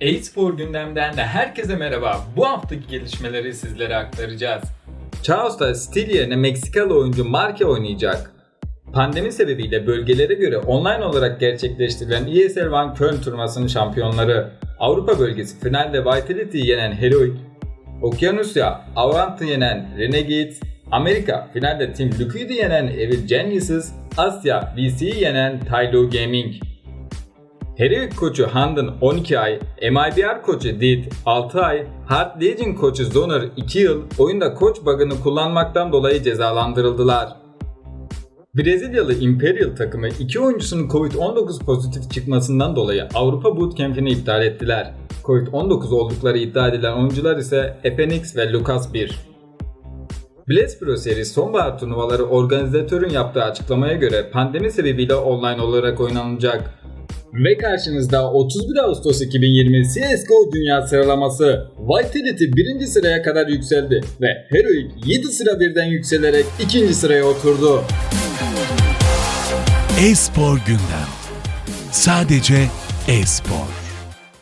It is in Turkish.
E-spor gündemden de herkese merhaba. Bu haftaki gelişmeleri sizlere aktaracağız. Chaos'ta Steel yerine Meksikalı oyuncu Marke oynayacak. Pandemi sebebiyle bölgelere göre online olarak gerçekleştirilen ESL One Köln turnuvasının şampiyonları Avrupa bölgesi finalde Vitality'yi yenen Heroic, Okyanusya Avant'ı yenen Renegade, Amerika finalde Team Liquid'i yenen Evil Geniuses, Asya VC'yi yenen Tailu Gaming. Heroic koçu Handın 12 ay, MIBR koçu Deed 6 ay, Hard Legion koçu Zoner 2 yıl oyunda koç bug'ını kullanmaktan dolayı cezalandırıldılar. Brezilyalı Imperial takımı iki oyuncusunun Covid-19 pozitif çıkmasından dolayı Avrupa Bootcamp'ini iptal ettiler. Covid-19 oldukları iddia edilen oyuncular ise FNX ve Lucas 1. Blaze Pro Series sonbahar turnuvaları organizatörün yaptığı açıklamaya göre pandemi sebebiyle online olarak oynanacak. Ve karşınızda 31 Ağustos 2020 CSGO Dünya Sıralaması. Vitality 1. sıraya kadar yükseldi ve Heroic 7 sıra birden yükselerek 2. sıraya oturdu. E-spor gündem. Sadece e-spor.